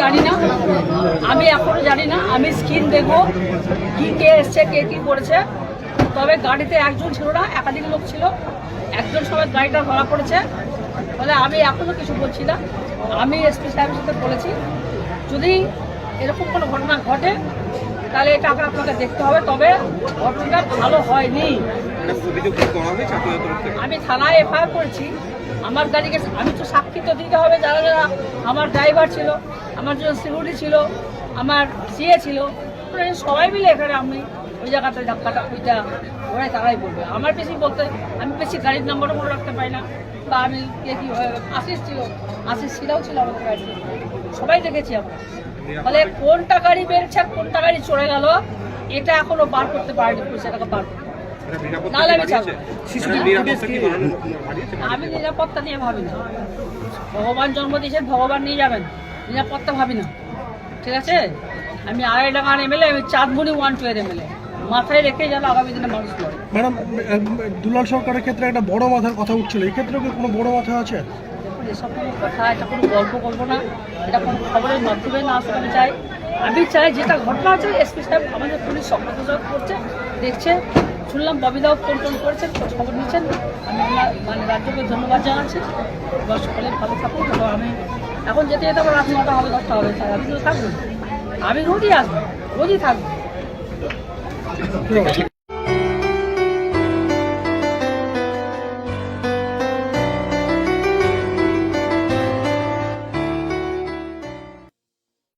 জানি না। আমি এখনও জানি না। আমি স্ক্রিন দেখব কি কে এসছে কে কি করেছে। তবে গাড়িতে একজন ছিল না একাধিক লোক ছিল। একজন সবাই গাড়িটা ধরা পড়েছে। ফলে আমি এখনও কিছু বলছি না। আমি এসপি সাহেবের সাথে বলেছি যদি এরকম কোনো ঘটনা ঘটে তাহলে এটা আপনার আপনাকে দেখতে হবে। তবে ঘটনাটা ভালো হয়নি। আমি থানায় এফআইআর করেছি। আমার গাড়িকে আমি তো সাক্ষী তো দিতে হবে, যারা যারা আমার ড্রাইভার ছিল, আমার জন্য সিকিউরিটি ছিল, আমার সিএ ছিল সবাই মিলে এখানে আমি ওই জায়গাতে ধাক্কাটা, ওইটা ওরাই তারাই বলবে। আমার বেশি বলতে, আমি বেশি গাড়ির নাম্বারও মনে রাখতে পারি না। বা আমি কে কি আশিস ছিল, আশিস ছিলাও ছিল আমাদের গাড়িতে। সবাই দেখেছি আমরা। ফলে কোনটা গাড়ি আর কোনটা গাড়ি চলে গেল, এটা এখনও বার করতে পারেনি পুলিশ এটাকে বার করতে। নাহলে আমি যাব। বাড়িয়েছে শিশুদের নিরাপত্তা কি বাড়ানো বাড়িয়েছে? আমি নিরাপত্তা। নিয়ে ভাবি না। ভগবান জন্ম দিয়েছেন ভগবান নিয়ে যাবেন। নিরাপত্তা ভাবি না। ঠিক আছে? আমি আড়াই টাকার এমএলএ আমি চাঁদমুনি ওয়ান টু এর এমএলএ মাথায় রেখে যেন আগামী দিনে মানুষ লড়ে। ম্যাডাম দুলাল সরকারের ক্ষেত্রে একটা বড় মাথার কথা উঠছিল। এই ক্ষেত্রেও কি কোনো বড় মাথা আছে? দেখুন এসব কোনো কথা এটা কোনো গল্প করব না। এটা কোনো খবরের মাধ্যমে না আসলে আমি চাই আমি চাই যেটা ঘটনা আছে এসপি সাহেব আমাদের পুলিশ করছে দেখছে। শুনলাম ববিদাও ফোন টোন করেছেন খোঁজ খবর নিচ্ছেন আমি আমার মানে রাজ্যকে ধন্যবাদ জানাচ্ছি। এবার সকলে ভালো থাকুন তো আমি এখন যেতে যেতে আমার রাত নটা হবে, দশটা হবে স্যার আমি তো থাকব? আমি রোজই আসব, রোজই থাকব।